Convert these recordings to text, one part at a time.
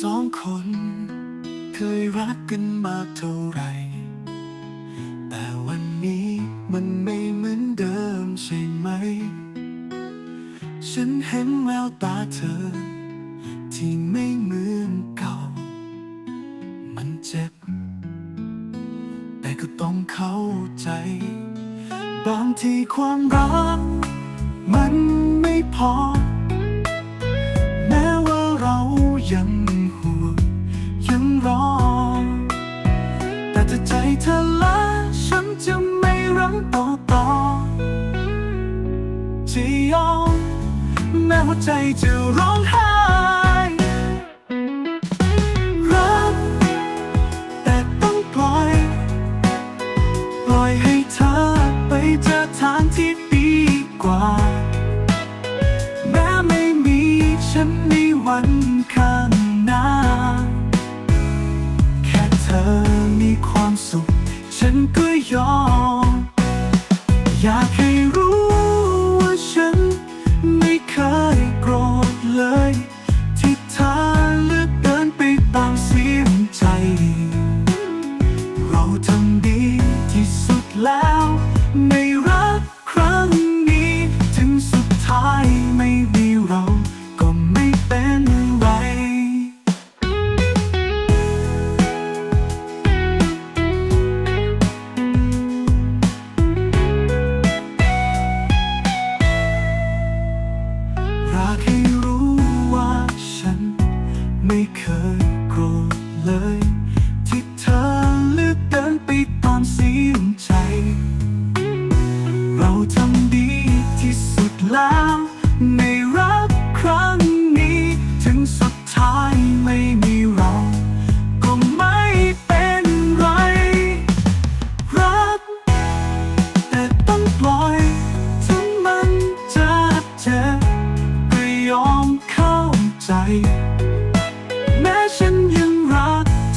สองคน เคยรักกันมากเท่าไหร่ แต่วันนี้มันไม่เหมือนเดิมใช่ไหม ฉันเห็นแววตาเธอ ที่ไม่เหมือนเก่า มันเจ็บ แต่ก็ต้องเข้าใจ บางทีความรัก มันไม่พอ ยังแต่ถ้าใจเธอละฉันจะไม่รั้งต่อต่อจะยอมแม้หัวใจจะร้องไห้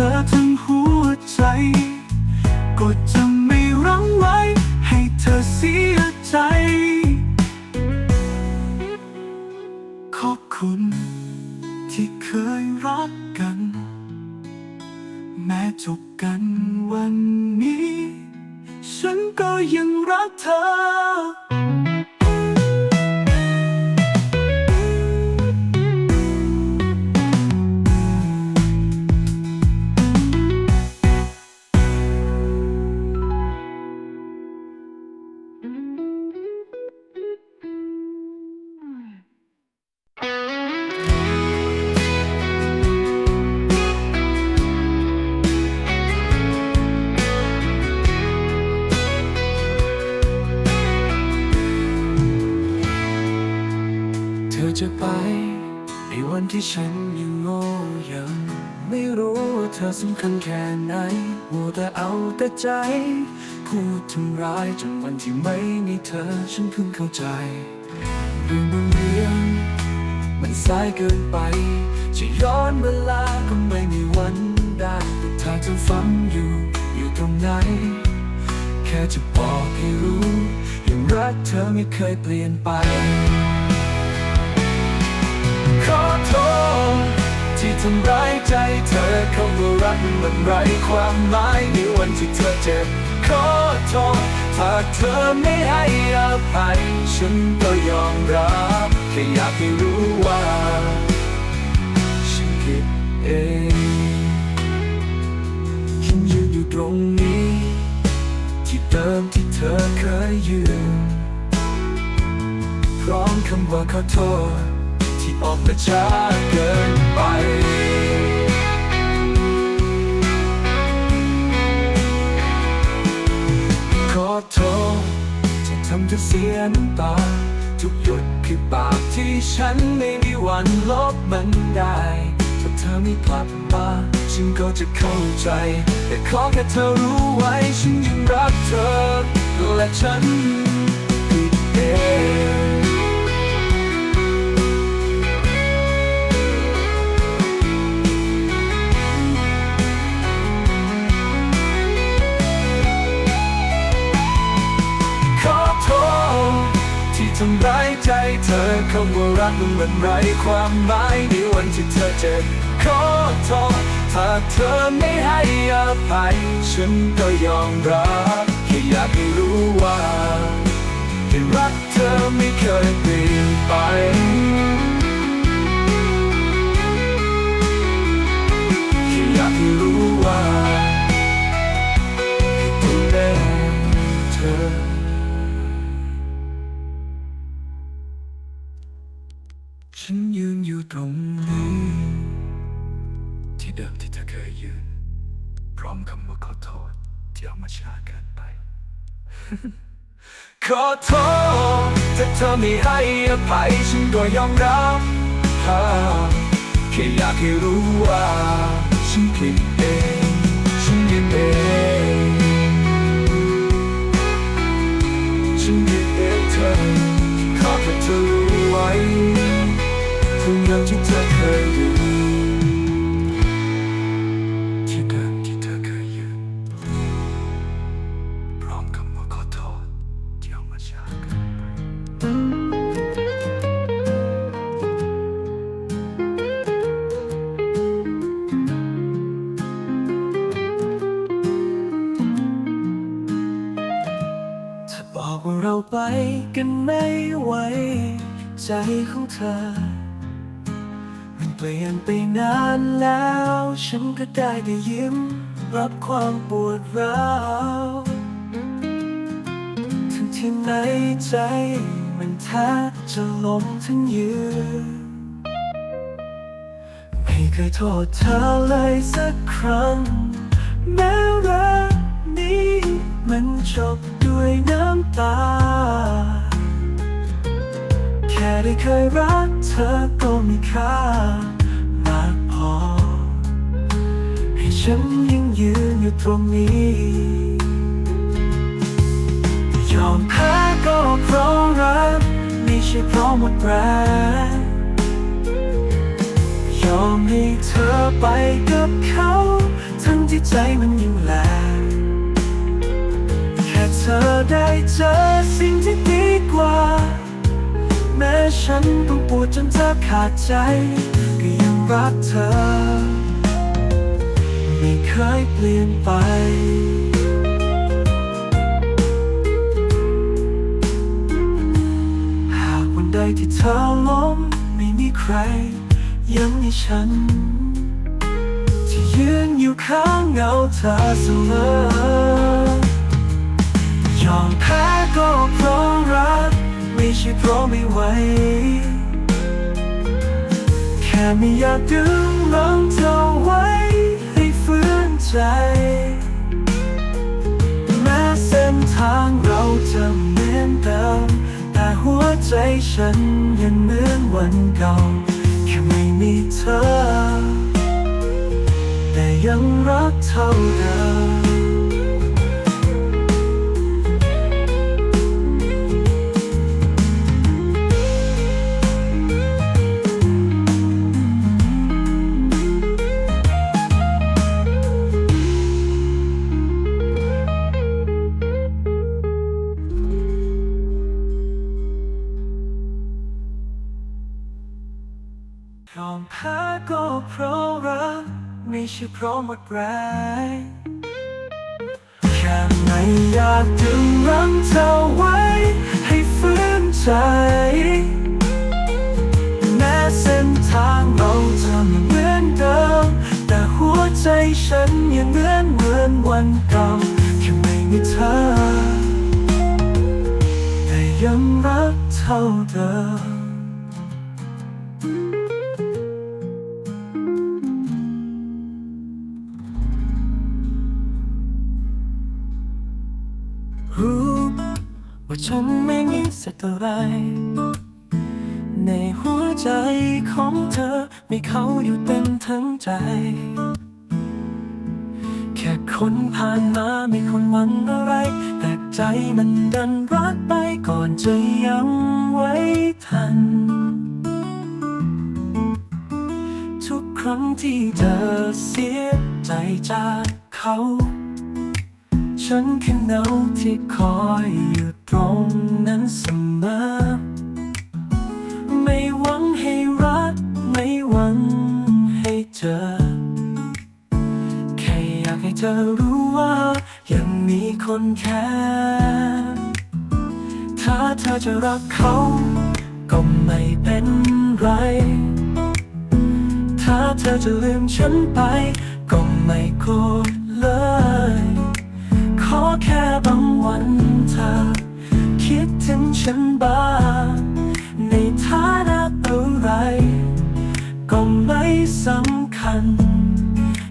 เธอทั้ง ไม่รู้ว่าเธอสำคัญแค่ไหนมัวแต่เอาแต่ใจ พูดทำร้ายจนวันที่ไม่มีเธอฉันเพิ่งเข้าใจเรื่องบางเรื่องมันสายเกินไป จะย้อนเวลาก็ไม่มีวันได้ถ้าเธอฟังอยู่อยู่ตรงไหน แค่จะบอกให้รู้ยังรักเธอไม่เคยเปลี่ยนไป ขอโทษ ที่ทำร้ายใจเธอเขาว่ารักมันไร้ความหมายในวันที่เธอเจ็บขอโทษถ้าเธอไม่ให้อภัย ฉันก็ยอมรับแค่อยากให้รู้ว่าฉันผิดเองฉันยืนอยู่ตรงนี้ ที่เดิมที่เธอเคยยืนพร้อมคำว่าขอโทษ ที่ออกมาช้าเกินไป ขอโทษที่ทำเธอเสียน้ำตา ทุกหยดคือปากที่ฉันไม่มีวันลบมันได้ ถ้าเธอไม่กลับมา ฉันก็จะเข้าใจ แต่ขอแค่เธอรู้ไว้ ฉันยังรักเธอ และฉันผิดเอง ใจเธอคำว่ารักมันมันไร้ความหมายในวันที่เธอเจ็บขอโทษถ้าเธอไม่ให้อภัยฉันก็ยอมรับแค่อยากให้รู้ว่าที่รักเธอไม่เคยเปลี่ยนไป ขอโทษถ้าเธอไม่ให้อภัยฉันก็ยอมรับแค่อยากให้รู้ว่าฉันผิด ไปกันไม่ไหวใจของเธอ มันเปลี่ยนไปนานแล้ว ฉันก็ได้แต่ยิ้ม รับความปวดร้าวทั้งที่ในใจ มันแทบจะล้มทั้งยืนไม่เคยโทษเธอเลยสักครั้งแม้รัก มันจบด้วยน้ำตา แค่ได้เคยรักเธอก็มีค่ามากพอ ให้ฉันยังยืนอยู่ตรงนี้ยอมแพ้ก็เพราะรักไม่ใช่เพราะหมดแรงยอมให้เธอไปกับเขา ทั้งที่ใจมันยังแหลก ธอได้เจอสิ่งที่ดีกว่า แม้ฉันต้องปวดจนแทบขาดใจ ก็ยังรักเธอ ไม่เคยเปลี่ยนไปหากวันใดที่เธอล้มไม่มีใคร ยังมีฉัน ที่ยืนอยู่ข้างเงาเธอเสมอ ยอมแพ้ก็เพราะรัก ไม่ใช่เพราะไม่ไหว แค่ไม่อยากดึงรั้งเธอไว้ ให้ฟื้นใจ แม้เส้นทางเราจะเหมือนเดิมแต่หัวใจฉันยังเหมือนวันเก่า แค่ไม่มีเธอ แต่ยังรักเท่าเดิม ยอมแพ้ก็เพราะรักไม่ใช่เพราะหมดแรงแค่ไม่อยากดึงรั้งเธอไว้ ให้ฟื้นใจแม้เส้นทางเราจะไม่เหมือนเดิม แต่หัวใจฉันยังเหมือนเหมือนวันเก่าแค่ไม่มีเธอ แต่ยังรักเท่าเดิม มีสักเท่าไร ในหัวใจของเธอมีเขาอยู่เต็มทั้งใจ แค่คนผ่านมาไม่คนหวังอะไร แต่ใจมันดันรักไปก่อนจะยังไว้ทัน ทุกครั้งที่เธอเสียใจจากเขา ฉันแค่เงาที่คอยอยู่ ตรงนั้นเสมอ ไม่หวังให้รัก ไม่หวังให้เจอ แค่อยากให้เธอรู้ว่า ยังมีคนแค่ถ้าเธอจะรักเขา ก็ไม่เป็นไร ถ้าเธอจะลืมฉันไป ก็ไม่โกรธเลย ขอแค่บางวันเธอ คิดถึงฉันบ้าง ในฐานะอะไร ก็ไม่สำคัญ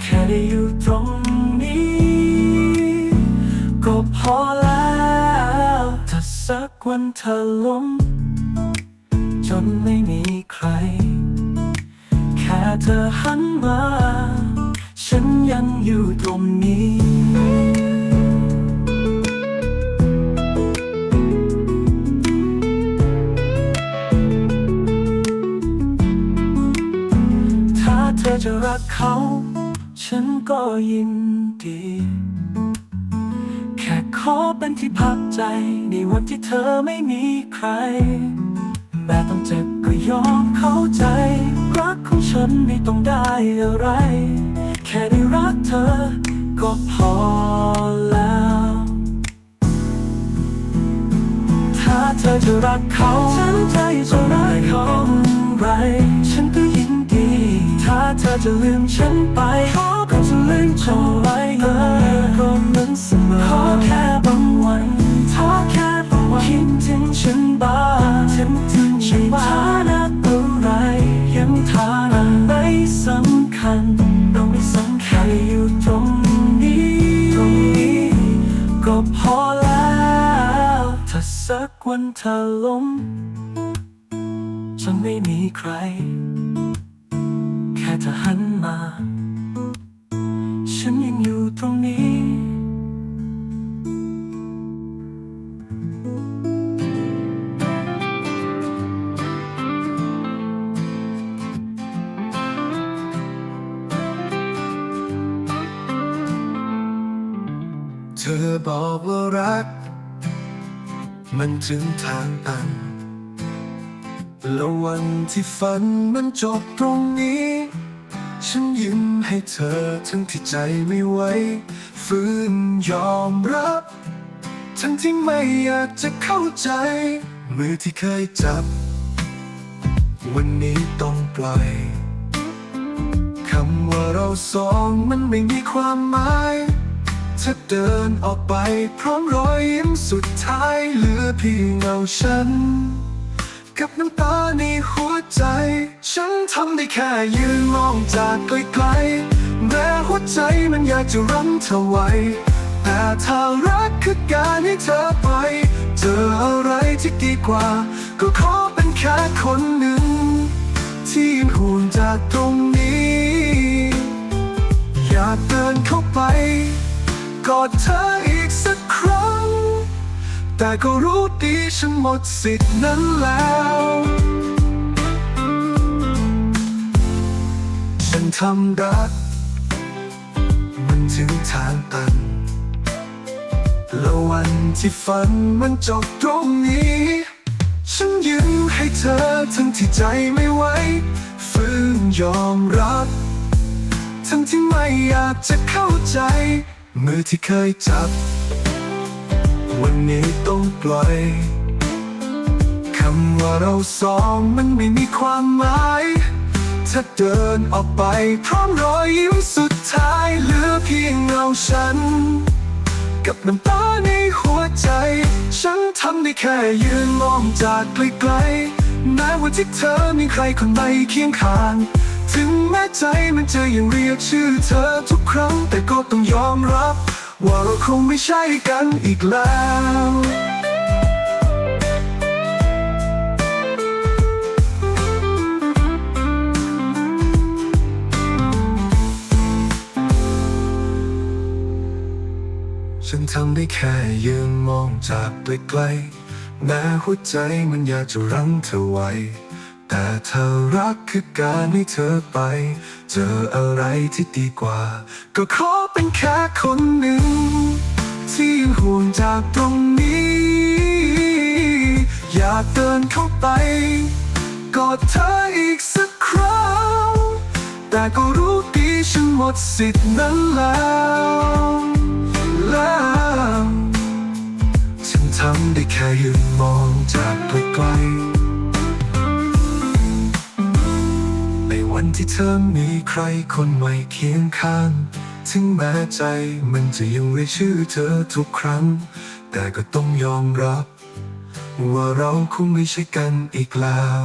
แค่ได้อยู่ตรงนี้ ก็พอแล้วถ้าสักวันเธอล้ม จนไม่มีใคร แค่เธอหันมา ฉันยังอยู่ตรงนี้ รักเขา ฉันก็ยินดี แค่ขอเป็นที่พักใจ ในวันที่เธอไม่มีใคร แม้ต้องเจ็บก็ยอมเข้าใจ รักของฉันไม่ต้องได้อะไร แค่ได้รักเธอ ก็พอแล้ว ถ้าเธอจะรักเขา ฉันใจจะรักเขาไร้ เธอจะลืมฉันไปก็จะลืมฉันไว้ก็เหมือนเสมอขอแค่บางวันขอแค่บางวันคิดถึงฉันบ้างฉันถึงฉันบ้างฐานะอะไรยังฐานะไม่สำคัญเราไม่สำคัญอยู่ตรงนี้ตรงนี้ก็พอแล้วถ้าสักวันเธอล้มจนไม่มีใคร มา ฉันยังอยู่ตรงนี้ เธอบอกว่ารัก มันถึงทางตันแล้ววันที่ฝันมันจบตรงนี้ ฉันยิ้มให้เธอทั้งที่ใจไม่ไหวฝืนยอมรับ ทั้งที่ไม่อยากจะเข้าใจ มือที่เคยจับ วันนี้ต้องปล่อยคำว่าเราสองมันไม่มีความหมายเธอเดินออกไปพร้อมรอยยิ้มสุดท้ายเหลือเพียงเงาฉัน กับน้ำตาในหัวใจ ฉันทำได้แค่ยืนมองจากไกลๆแม้หัวใจมันอยากจะรั้งเธอไว้ แต่ถ้ารักคือการให้เธอไป เจออะไรที่ดีกว่า ก็ขอเป็นแค่คนหนึ่ง ที่ยังห่วงจากตรงนี้ อยากเดินเข้าไป กอดเธออีก แต่ก็รู้ดีฉันหมดสิทธิ์นั้นแล้ว ฉันทำรัก มันถึงทางตัน แล้ววันที่ฝันมันจบตรงนี้ ฉันยืนให้เธอทั้งที่ใจไม่ไหวฝืนยอมรับ ทั้งที่ไม่อยากจะเข้าใจ มือที่เคยจับ วันนี้ต้องปล่อยคำว่าเราสองมันไม่มีความหมาย ถ้าเดินออกไปพร้อมรอยยิ้มสุดท้ายเหลือเพียงเงาฉัน กับน้ำตาในหัวใจ ฉันทำได้แค่ยืนมองจากไกลๆแม้ว่าที่เธอมีใครคนใหม่เคียงข้างถึงแม้ใจมันจะยังเรียกชื่อเธอทุกครั้ง แต่ก็ต้องยอมรับ ว่าเราคงไม่ใช่กันอีกแล้วฉันทำได้แค่ยืนมองจากไกลๆแม้หัวใจมันอยากจะรั้งเธอไว้ แต่เธอรักคือการให้เธอไป เจออะไรที่ดีกว่า ก็ขอ เป็นแค่คนหนึ่ง ที่ห่วงจากตรงนี้ อยากเดินเข้าไป กอดเธออีกสักครั้ง แต่ก็รู้ดีฉันหมดสิทธิ์นั้นแล้วแล้วฉันทำได้แค่ยืนมองจากไกลๆในวันที่เธอมีใครคนใหม่เคียงข้าง ถึงแม้ใจ มันจะยังเรียกชื่อเธอทุกครั้ง แต่ก็ต้องยอมรับ ว่าเราคงไม่ใช่กันอีกแล้ว